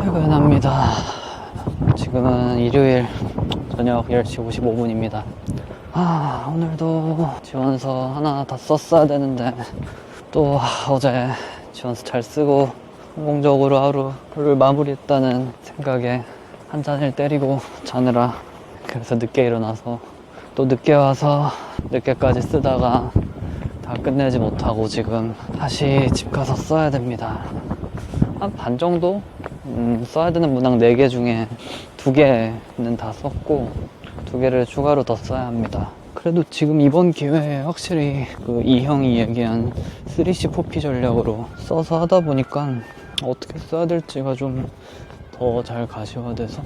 퇴근합니다. 지금은 일요일 저녁 10시 55분입니다. 아, 오늘도 지원서 하나 다 썼어야 되는데, 또 어제 지원서 잘 쓰고 성공적으로 하루를 마무리했다는 생각에 한 잔을 때리고 자느라 그래서 늦게 일어나서 또 늦게 와서 늦게까지 쓰다가 다 끝내지 못하고 지금 다시 집 가서 써야 됩니다. 한 반 정도 음, 써야 되는 문항 4개 중에 2개는 다 썼고 2개를 추가로 더 써야 합니다. 그래도 지금 이번 기회에 확실히 그 이형이 얘기한 3C 4P 전략으로 써서 하다 보니까 어떻게 써야 될지가 좀 더 잘 가시화돼서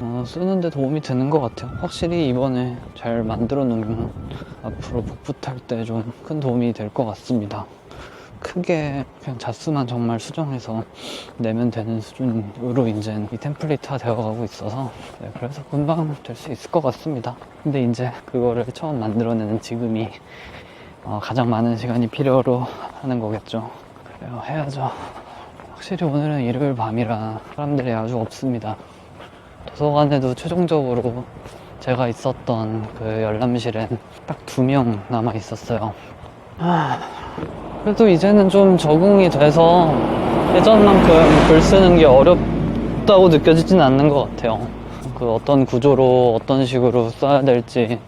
어, 쓰는데 도움이 되는 것 같아요. 확실히 이번에 잘 만들어 놓으면 앞으로 복붙 할 때 좀 큰 도움이 될 것 같습니다. 크게 그냥 자수만 정말 수정해서 내면 되는 수준으로 이제 이 템플릿화 되어가고 있어서 네, 그래서 금방 될 수 있을 것 같습니다. 근데 이제 그거를 처음 만들어내는 지금이 어, 가장 많은 시간이 필요로 하는 거겠죠. 그래요, 해야죠. 확실히 오늘은 일요일 밤이라 사람들이 아주 없습니다. 도서관에도 최종적으로 제가 있었던 그 열람실엔 딱 두 명 남아 있었어요. 아, 그래도 이제는 좀 적응이 돼서 예전만큼 글 쓰는 게 어렵다고 느껴지진 않는 것 같아요. 그 어떤 구조로 어떤 식으로 써야 될지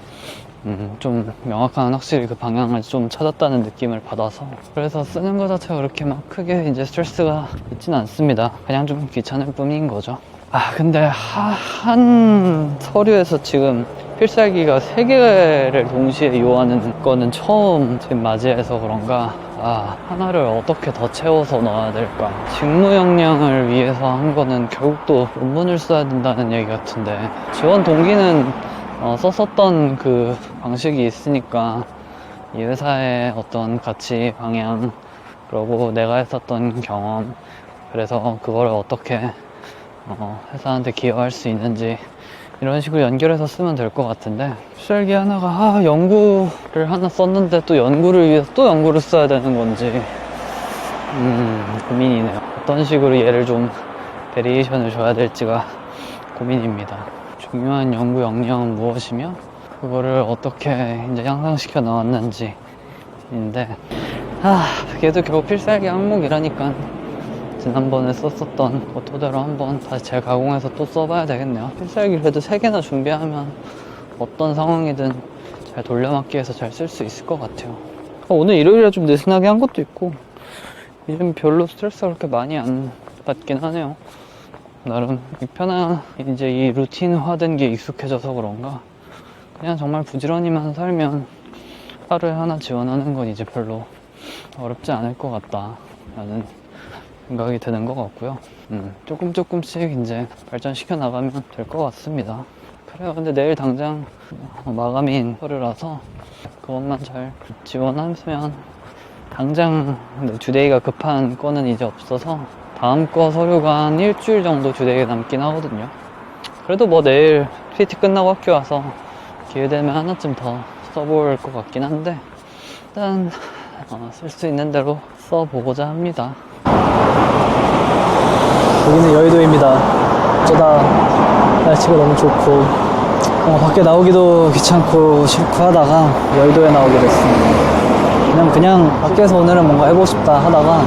음, 좀 명확한 확실히 그 방향을 좀 찾았다는 느낌을 받아서 그래서 쓰는 것 자체가 그렇게 막 크게 이제 스트레스가 있진 않습니다. 그냥 좀 귀찮을 뿐인 거죠. 아 근데 하- 한 서류에서 지금 필살기가 세 개를 동시에 요하는 거는 처음 지금 맞이해서 그런가? 아 하나를 어떻게 더 채워서 넣어야 될까? 직무 역량을 위해서 한 거는 결국 또 논문을 써야 된다는 얘기 같은데. 지원 동기는 어, 썼었던 그 방식이 있으니까 이 회사의 어떤 가치 방향 그리고 내가 했었던 경험 그래서 그거를 어떻게 어, 회사한테 기여할 수 있는지 이런 식으로 연결해서 쓰면 될 것 같은데. 필살기 하나가 아, 연구를 하나 썼는데 또 연구를 위해서 또 연구를 써야 되는 건지. 음 고민이네요. 어떤 식으로 얘를 좀 베리에이션을 줘야 될지가 고민입니다. 중요한 연구 역량은 무엇이며 그거를 어떻게 이제 향상시켜 나왔는지 인데. 아 그게도 결국 필살기 항목이라니까 지난번에 썼었던 그 토대로 한번 다시 재가공해서 또 써봐야 되겠네요. 필살기 그래도 3개나 준비하면 어떤 상황이든 잘 돌려막기해서 잘 쓸 수 있을 것 같아요. 어, 오늘 일요일에 좀 느슨하게 한 것도 있고 요즘 별로 스트레스가 그렇게 많이 안 받긴 하네요. 나름 이 편한 이제 이 루틴화된 게 익숙해져서 그런가 그냥 정말 부지런히만 살면 하루에 하나 지원하는 건 이제 별로 어렵지 않을 것 같다 라는 생각이 드는 것 같고요. 음, 조금 조금씩 이제 발전시켜 나가면 될 것 같습니다. 그래요. 근데 내일 당장 어, 마감인 서류라서 그것만 잘 지원하면 당장 근데 주데이가 급한 거는 이제 없어서 다음 거 서류가 한 일주일 정도 주데이가 남긴 하거든요. 그래도 뭐 내일 PT 끝나고 학교 와서 기회 되면 하나쯤 더 써볼 것 같긴 한데 일단 어, 쓸 수 있는 대로 써보고자 합니다. 여기는 여의도입니다. 어쩌다 날씨가 너무 좋고 어, 밖에 나오기도 귀찮고 싫고 하다가 여의도에 나오게 됐습니다. 그냥 그냥 밖에서 오늘은 뭔가 해보고 싶다 하다가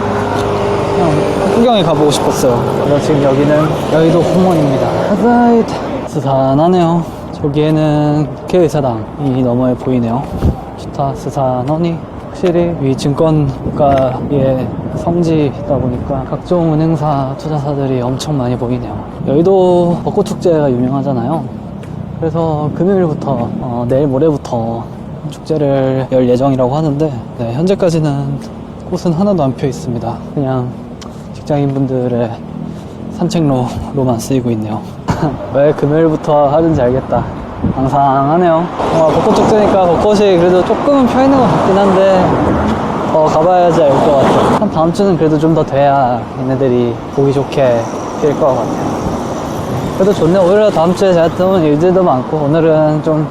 그냥 구경에 가보고 싶었어요. 그래서 지금 여기는 여의도 공원입니다. 아사이트 스산하네요. 저기에는 국회의사당이 너머에 보이네요. 좋다 스산하니 확실히 이 증권가의 성지다 보니까 각종 은행사 투자사들이 엄청 많이 보이네요. 여의도 벚꽃 축제가 유명하잖아요. 그래서 금요일부터 어, 내일 모레부터 축제를 열 예정이라고 하는데 네, 현재까지는 꽃은 하나도 안펴 있습니다. 그냥 직장인분들의 산책로로만 쓰이고 있네요. 왜 금요일부터 하는지 알겠다. 항상하네요. 어, 벚꽃 축제니까 벚꽃이 그래도 조금은 펴 있는 것 같긴 한데 어, 가봐야지 알 것 같아요. 한 다음 주는 그래도 좀 더 돼야 얘네들이 보기 좋게 필 것 같아요. 그래도 좋네. 오히려 다음 주에 제가 또 일들도 많고 오늘은 좀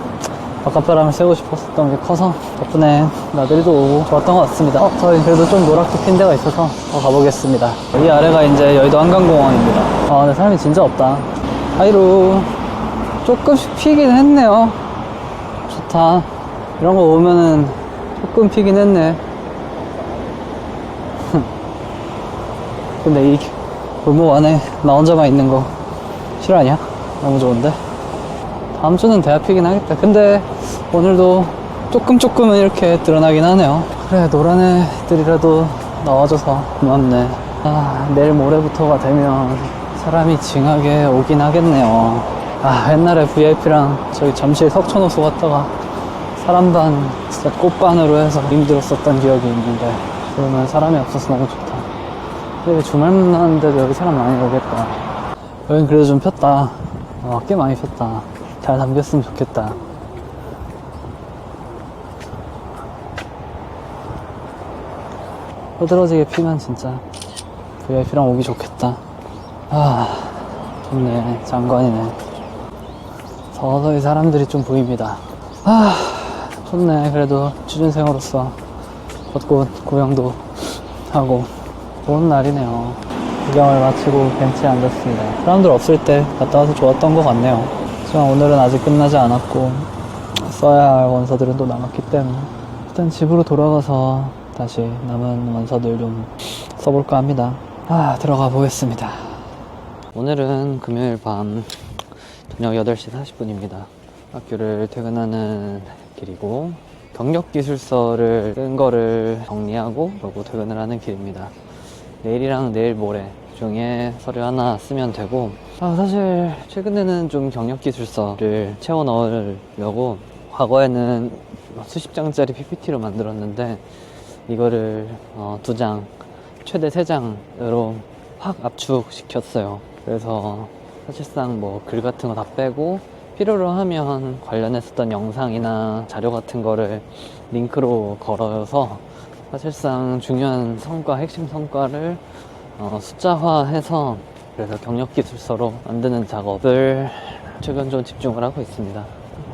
바깥바람을 쐬고 싶었던 게 커서 덕분에 나들이도 오고 좋았던 것 같습니다. 어, 저희 그래도 좀 노랗게 핀 데가 있어서 더 가보겠습니다. 이 아래가 이제 여의도 한강공원입니다. 아, 근데 사람이 진짜 없다. 하이루. 조금씩 피긴 했네요. 좋다. 이런 거 오면은 조금 피긴 했네. 근데 이 골목 안에 나 혼자만 있는 거 실화냐? 너무 좋은데? 다음 주는 대야 피긴 하겠다. 근데 오늘도 조금 조금은 이렇게 드러나긴 하네요. 그래, 노란 애들이라도 나와줘서 고맙네. 아, 내일 모레부터가 되면 사람이 징하게 오긴 하겠네요. 아, 옛날에 VIP랑 저기 잠실 석촌호수 갔다가 사람 반, 진짜 꽃반으로 해서 힘들었었던 기억이 있는데, 그러면 사람이 없어서 너무 좋다. 근데 주말만 나는데도 여기 사람 많이 오겠다. 여긴 그래도 좀 폈다. 어, 꽤 많이 폈다. 잘 담겼으면 좋겠다. 흐드러지게 피면 진짜 VIP랑 오기 좋겠다. 아, 좋네. 장관이네. 서서히 사람들이 좀 보입니다. 아, 좋네. 그래도 취준생으로서 벚꽃 구경도 하고 좋은 날이네요. 구경을 마치고 벤치에 앉았습니다. 사람들 없을 때 갔다 와서 좋았던 것 같네요. 하지만 오늘은 아직 끝나지 않았고 써야 할 원서들은 또 남았기 때문에 일단 집으로 돌아가서 다시 남은 원서들 좀 써볼까 합니다. 아, 들어가 보겠습니다. 오늘은 금요일 밤 저녁 8시 40분입니다. 학교를 퇴근하는 길이고 경력기술서를 쓴 거를 정리하고 그러고 퇴근을 하는 길입니다. 내일이랑 내일 모레 중에 서류 하나 쓰면 되고 아, 사실 최근에는 좀 경력기술서를 채워 넣으려고 과거에는 수십 장짜리 PPT로 만들었는데 이거를 어, 두 장, 최대 세 장으로 확 압축시켰어요. 그래서 사실상 뭐 글 같은 거 다 빼고 필요로 하면 관련했었던 영상이나 자료 같은 거를 링크로 걸어서 사실상 중요한 성과, 핵심 성과를 어, 숫자화해서 그래서 경력기술서로 만드는 작업을 최근 좀 집중을 하고 있습니다.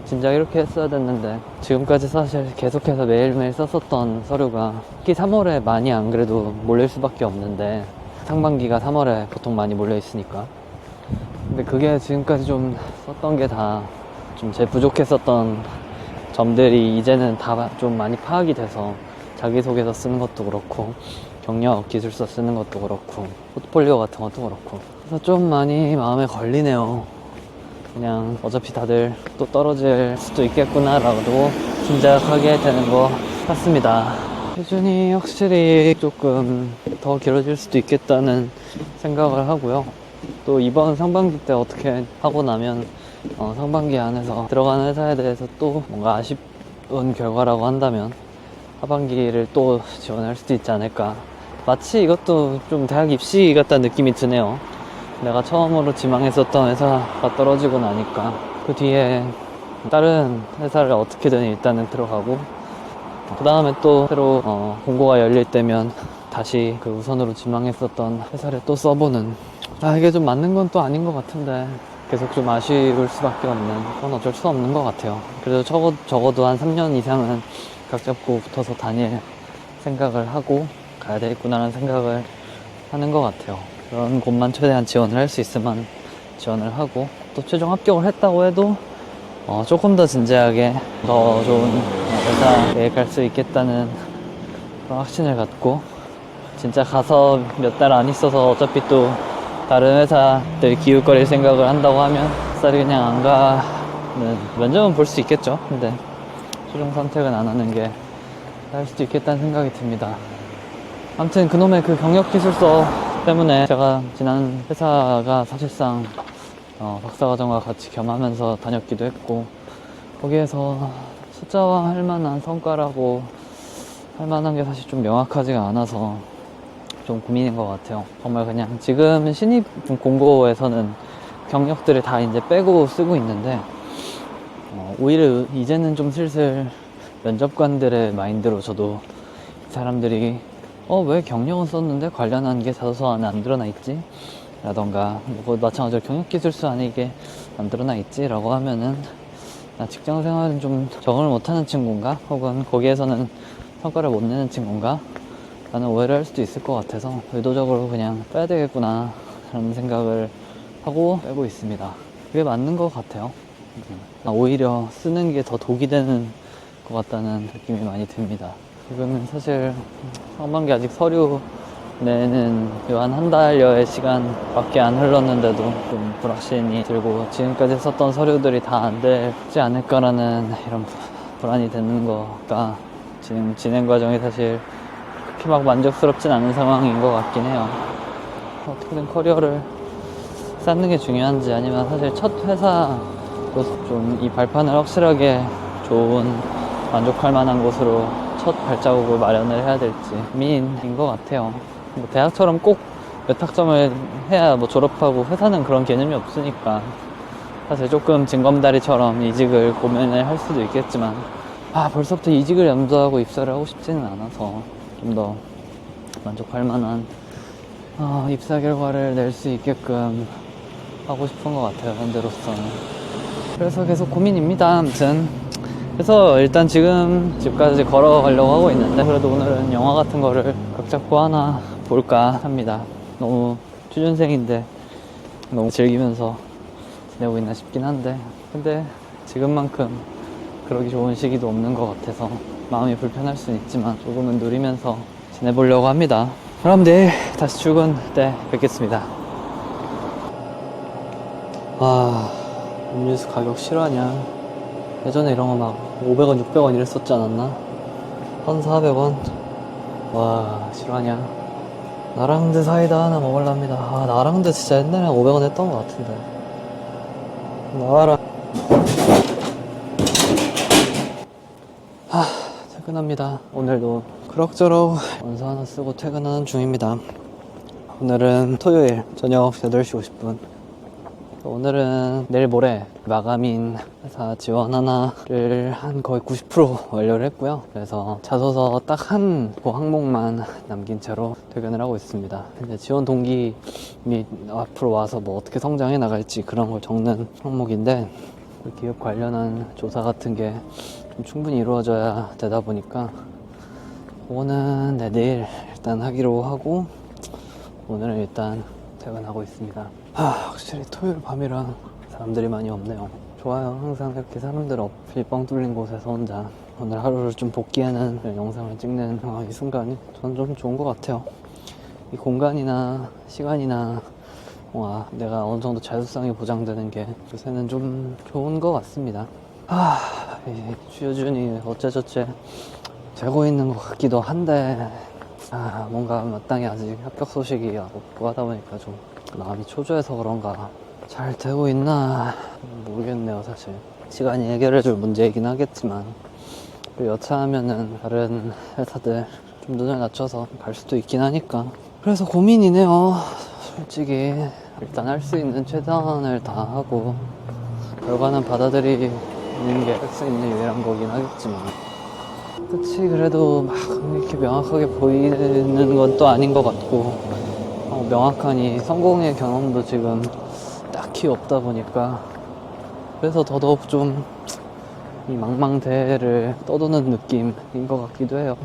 진작 이렇게 했어야 됐는데 지금까지 사실 계속해서 매일매일 썼었던 서류가 특히 3월에 많이 안 그래도 몰릴 수밖에 없는데 상반기가 3월에 보통 많이 몰려 있으니까 근데 그게 지금까지 좀 썼던 게 다 좀 제 부족했었던 점들이 이제는 다 좀 많이 파악이 돼서 자기소개서 쓰는 것도 그렇고 경력 기술서 쓰는 것도 그렇고 포트폴리오 같은 것도 그렇고 그래서 좀 많이 마음에 걸리네요 그냥 어차피 다들 또 떨어질 수도 있겠구나라고 짐작하게 되는 것 같습니다. 표준이 확실히 조금 더 길어질 수도 있겠다는 생각을 하고요. 또 이번 상반기 때 어떻게 하고 나면 어, 상반기 안에서 들어가는 회사에 대해서 또 뭔가 아쉬운 결과라고 한다면 하반기를 또 지원할 수도 있지 않을까. 마치 이것도 좀 대학 입시 같다는 느낌이 드네요. 내가 처음으로 지망했었던 회사가 떨어지고 나니까 그 뒤에 다른 회사를 어떻게든 일단은 들어가고 그 다음에 또 새로 어, 공고가 열릴 때면 다시 그 우선으로 지망했었던 회사를 또 써보는. 아 이게 좀 맞는 건 또 아닌 것 같은데 계속 좀 아쉬울 수밖에 없는 그건 어쩔 수 없는 것 같아요. 그래도 적어, 적어도 한 3년 이상은 각 잡고 붙어서 다닐 생각을 하고 가야 되겠구나라는 생각을 하는 것 같아요. 그런 곳만 최대한 지원을 할 수 있으면 지원을 하고 또 최종 합격을 했다고 해도 어, 조금 더 진지하게 더 좋은 회사에 갈 수 있겠다는 그런 확신을 갖고 진짜 가서 몇 달 안 있어서 어차피 또 다른 회사들 기웃거릴 생각을 한다고 하면 쌀이 그냥 안 가는 면접은 볼 수 있겠죠. 근데 최종 선택은 안 하는 게 나을 수도 있겠다는 생각이 듭니다. 아무튼 그놈의 그 경력 기술서 때문에 제가 지난 회사가 사실상 어, 박사과정과 같이 겸하면서 다녔기도 했고 거기에서 숫자화 할 만한 성과라고 할 만한 게 사실 좀 명확하지가 않아서 좀 고민인 것 같아요. 정말 그냥 지금 신입 공고에서는 경력들을 다 이제 빼고 쓰고 있는데 어, 오히려 이제는 좀 슬슬 면접관들의 마인드로 저도 이 사람들이 어 왜 경력은 썼는데 관련한 게 자소서 안에 안 드러나 있지? 라던가 뭐 마찬가지로 경력기술서 안에 이게 안 드러나 있지? 라고 하면은 나 직장 생활은 좀 적응을 못하는 친구인가? 혹은 거기에서는 성과를 못 내는 친구인가? 라는 오해를 할 수도 있을 것 같아서 의도적으로 그냥 빼야 되겠구나 라는 생각을 하고 빼고 있습니다. 그게 맞는 것 같아요. 음. 오히려 쓰는 게 더 독이 되는 것 같다는 느낌이 많이 듭니다. 지금은 사실 상반기 아직 서류 내는 한 한 달여의 시간밖에 안 흘렀는데도 좀 불확신이 들고 지금까지 썼던 서류들이 다 안 되지 않을까라는 이런 부- 불안이 드는 거가 지금 진행 과정이 사실 그렇게 막 만족스럽진 않은 상황인 것 같긴 해요. 어떻게든 커리어를 쌓는 게 중요한지 아니면 사실 첫 회사로서 좀 이 발판을 확실하게 좋은 만족할 만한 곳으로 첫 발자국을 마련을 해야 될지 고민인 것 같아요. 뭐 대학처럼 꼭 몇 학점을 해야 뭐 졸업하고 회사는 그런 개념이 없으니까 사실 조금 징검다리처럼 이직을 고민을 할 수도 있겠지만 아 벌써부터 이직을 염두하고 입사를 하고 싶지는 않아서 좀 더 만족할 만한 어, 입사 결과를 낼 수 있게끔 하고 싶은 것 같아요 현재로서는. 그래서 계속 고민입니다 아무튼. 그래서 일단 지금 집까지 걸어가려고 하고 있는데 그래도 오늘은 영화 같은 거를 각 잡고 하나 볼까 합니다. 너무 취준생인데 너무 즐기면서 지내고 있나 싶긴 한데. 근데 지금만큼 그러기 좋은 시기도 없는 것 같아서 마음이 불편할 수는 있지만 조금은 누리면서 지내보려고 합니다. 그럼 내일 다시 출근 때 뵙겠습니다. 와 음료수 가격 실화냐? 예전에 이런 거 막 500원 600원 이랬었지 않았나? 1400원? 와 실화냐? 나랑드 사이다 하나 먹으랍니다. 아 나랑드 진짜 옛날에 500원 했던 것 같은데. 나와라 아 퇴근합니다 오늘도 그럭저럭 원서 하나 쓰고 퇴근하는 중입니다 오늘은 토요일 저녁 8시 50분 오늘은 내일 모레 마감인 회사 지원 하나를 한 거의 90% 완료를 했고요. 그래서 자소서 딱 한 그 항목만 남긴 채로 퇴근을 하고 있습니다. 이제 지원 동기 및 앞으로 와서 뭐 어떻게 성장해 나갈지 그런 걸 적는 항목인데 그 기업 관련한 조사 같은 게좀 충분히 이루어져야 되다 보니까 그거는 네, 내일 일단 하기로 하고 오늘은 일단 퇴근하고 있습니다. 아, 확실히 토요일 밤이라 사람들이 많이 없네요. 좋아요. 항상 이렇게 사람들 없이 뻥 뚫린 곳에서 혼자 오늘 하루를 좀 복귀하는 영상을 찍는 아, 이 순간이 저는 좀 좋은 것 같아요. 이 공간이나 시간이나 와, 내가 어느 정도 자율성이 보장되는 게 요새는 좀 좋은 것 같습니다. 아, 이 주여준이 어째저째 되고 있는 것 같기도 한데 아, 뭔가 마땅히 아직 합격 소식이 없고 하다 보니까 좀 마음이 초조해서 그런가 잘 되고 있나 모르겠네요 사실. 시간이 해결해 줄 문제이긴 하겠지만. 또 여차하면은 다른 회사들 좀 눈을 낮춰서 갈 수도 있긴 하니까. 그래서 고민이네요. 솔직히 일단 할 수 있는 최선을 다하고 결과는 받아들이 는게할수 있는 유일한 거긴 하겠지만 끝이 그래도 막 이렇게 명확하게 보이는 건 또 아닌 것 같고 어, 명확한 이 성공의 경험도 지금 딱히 없다 보니까 그래서 더더욱 좀 이 망망대해를 떠도는 느낌인 것 같기도 해요.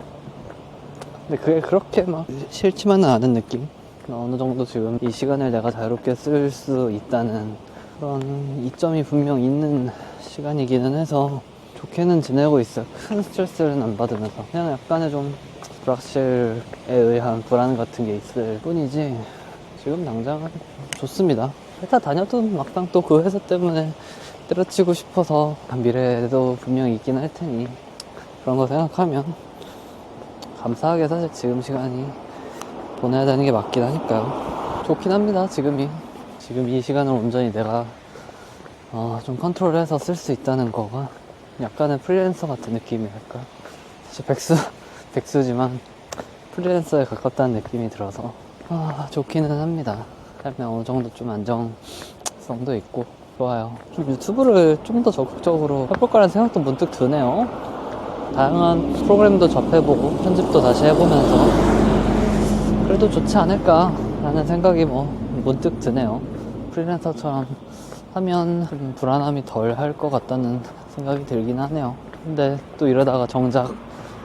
근데 그게 그렇게 막 싫지만은 않은 느낌? 어느 정도 지금 이 시간을 내가 자유롭게 쓸 수 있다는 그런 이점이 분명 있는 시간이기는 해서 좋게는 지내고 있어요. 큰 스트레스는 안 받으면서. 그냥 약간의 좀 불확실에 의한 불안 같은 게 있을 뿐이지, 지금 당장은 좋습니다. 회사 다녀도 막상 또 그 회사 때문에 때려치고 싶어서 미래에도 분명히 있긴 할 테니, 그런 거 생각하면 감사하게 사실 지금 시간이 보내야 되는 게 맞긴 하니까요. 좋긴 합니다, 지금이. 지금 이 시간을 온전히 내가 어, 좀 컨트롤해서 쓸 수 있다는 거가 약간의 프리랜서 같은 느낌이랄까. 사실 백수, 백수지만 프리랜서에 가깝다는 느낌이 들어서 아, 좋기는 합니다. 하면 어느 정도 좀 안정성도 있고 좋아요. 좀 유튜브를 좀 더 적극적으로 해볼까라는 생각도 문득 드네요. 다양한 프로그램도 접해보고 편집도 다시 해보면서 그래도 좋지 않을까라는 생각이 뭐 문득 드네요. 프리랜서처럼 하면 좀 불안함이 덜 할 것 같다는 생각이 들긴 하네요. 근데 또 이러다가 정작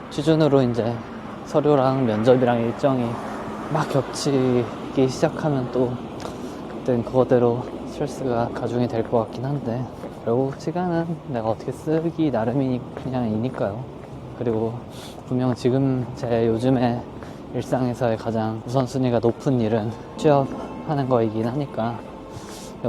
취준으로 이제 서류랑 면접이랑 일정이 막 겹치기 시작하면 또 그땐 그거대로 스트레스가 가중이 될 것 같긴 한데 결국 시간은 내가 어떻게 쓰기 나름이니 그냥 이니까요. 그리고 분명 지금 제 요즘에 일상에서의 가장 우선순위가 높은 일은 취업하는 거이긴 하니까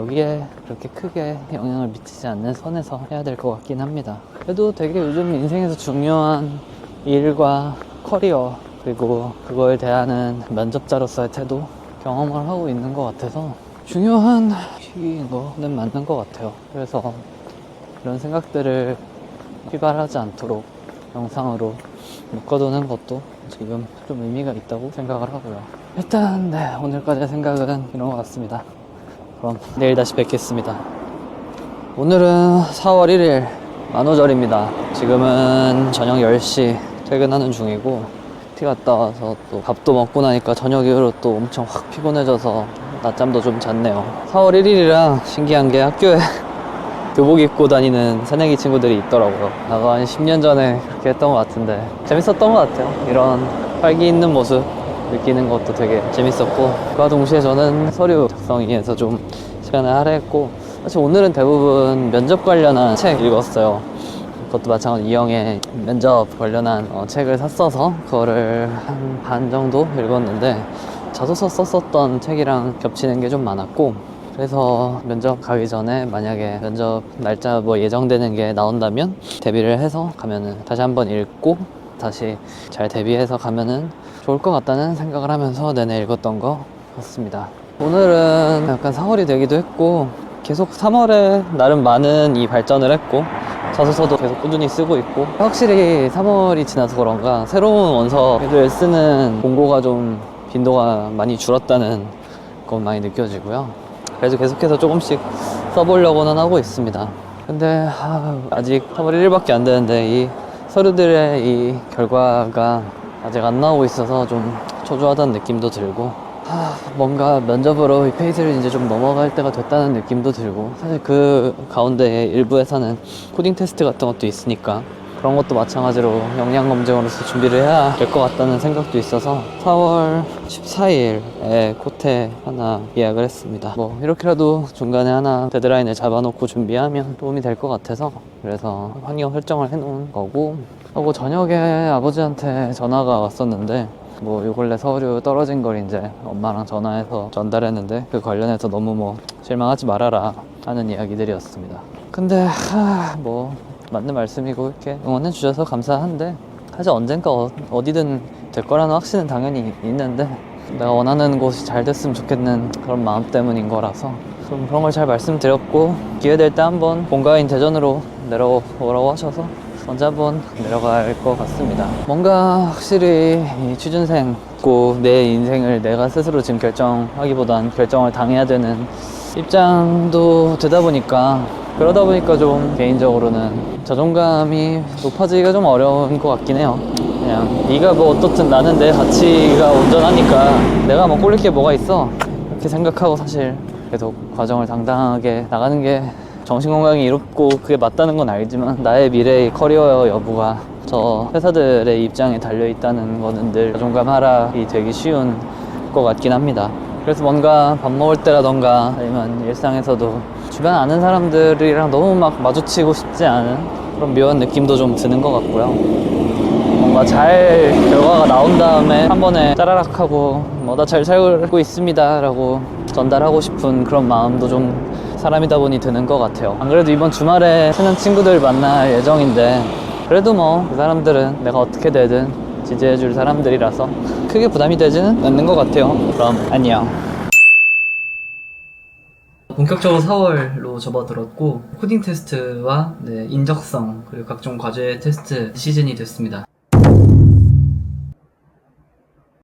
여기에 그렇게 크게 영향을 미치지 않는 선에서 해야 될 것 같긴 합니다. 그래도 되게 요즘 인생에서 중요한 일과 커리어 그리고 그걸 대하는 면접자로서의 태도 경험을 하고 있는 것 같아서 중요한 시기인 거는 맞는 것 같아요. 그래서 이런 생각들을 휘발하지 않도록 영상으로 묶어두는 것도 지금 좀 의미가 있다고 생각을 하고요. 일단 네 오늘까지의 생각은 이런 것 같습니다. 그럼 내일 다시 뵙겠습니다. 오늘은 4월 1일 만우절입니다. 지금은 저녁 10시 퇴근하는 중이고 티 갔다 와서 또 밥도 먹고 나니까 저녁 이후로 또 엄청 확 피곤해져서 낮잠도 좀 잤네요. 4월 1일이라 신기한 게 학교에 교복 입고 다니는 새내기 친구들이 있더라고요. 나가 한 10년 전에 그렇게 했던 것 같은데 재밌었던 것 같아요. 이런 활기 있는 모습 느끼는 것도 되게 재밌었고 그와 동시에 저는 서류 작성위에서 좀 시간을 할애했고 사실 오늘은 대부분 면접 관련한 책 읽었어요. 그것도 마찬가지로 이영의 면접 관련한 어, 책을 샀어서 그거를 한 반 정도 읽었는데 자소서 썼었던 책이랑 겹치는 게 좀 많았고 그래서 면접 가기 전에 만약에 면접 날짜 뭐 예정되는 게 나온다면 대비를 해서 가면은 다시 한번 읽고 다시 잘 대비해서 가면은 좋을 것 같다는 생각을 하면서 내내 읽었던 것 같습니다. 오늘은 약간 4월이 되기도 했고 계속 3월에 나름 많은 이 발전을 했고 자소서도 계속 꾸준히 쓰고 있고 확실히 3월이 지나서 그런가 새로운 원서를 쓰는 공고가 좀 빈도가 많이 줄었다는 건 많이 느껴지고요. 그래서 계속해서 조금씩 써보려고는 하고 있습니다. 근데 아, 아직 3월 1일밖에 안 되는데 이 서류들의 이 결과가 아직 안 나오고 있어서 좀 초조하다는 느낌도 들고 하, 뭔가 면접으로 이 페이지를 이제 좀 넘어갈 때가 됐다는 느낌도 들고 사실 그 가운데 일부에서는 코딩 테스트 같은 것도 있으니까 그런 것도 마찬가지로 역량 검증으로서 준비를 해야 될 것 같다는 생각도 있어서 4월 14일에 코테 하나 예약을 했습니다. 뭐 이렇게라도 중간에 하나 데드라인을 잡아놓고 준비하면 도움이 될 것 같아서 그래서 환경 설정을 해놓은 거고 하고 저녁에 아버지한테 전화가 왔었는데 뭐 요 근래 서류 떨어진 걸 이제 엄마랑 전화해서 전달했는데 그 관련해서 너무 뭐 실망하지 말아라 하는 이야기들이었습니다. 근데 하, 뭐 맞는 말씀이고 이렇게 응원해 주셔서 감사한데 사실 언젠가 어, 어디든 될 거라는 확신은 당연히 있는데 내가 원하는 곳이 잘 됐으면 좋겠는 그런 마음 때문인 거라서 좀 그런 걸 잘 말씀드렸고 기회 될 때 한번 본가인 대전으로 내려오라고 하셔서 언제 한번 내려갈 것 같습니다. 뭔가 확실히 이 취준생 고 내 인생을 내가 스스로 지금 결정하기보단 결정을 당해야 되는 입장도 되다 보니까 그러다 보니까 좀 개인적으로는 자존감이 높아지기가 좀 어려운 것 같긴 해요. 그냥 네가 뭐 어떻든 나는 내 가치가 온전하니까 내가 뭐 꼴릴 게 뭐가 있어 이렇게 생각하고 사실 계속 과정을 당당하게 나가는 게 정신 건강이 이롭고 그게 맞다는 건 알지만 나의 미래의 커리어 여부가 저 회사들의 입장에 달려 있다는 거는 늘 자존감 하락이 되기 쉬운 것 같긴 합니다. 그래서 뭔가 밥 먹을 때라던가 아니면 일상에서도 주변 아는 사람들이랑 너무 막 마주치고 싶지 않은 그런 묘한 느낌도 좀 드는 것 같고요. 뭔가 잘 결과가 나온 다음에 한 번에 짜라락 하고 뭐 나 잘 살고 있습니다 라고 전달하고 싶은 그런 마음도 좀 사람이다 보니 드는 것 같아요. 안 그래도 이번 주말에 친한 친구들 만날 예정인데 그래도 뭐 그 사람들은 내가 어떻게 되든 지지해 줄 사람들이라서 크게 부담이 되지는 않는 것 같아요. 그럼 안녕. 본격적으로 4월로 접어들었고 코딩 테스트와 네, 인적성 그리고 각종 과제 테스트 시즌이 됐습니다.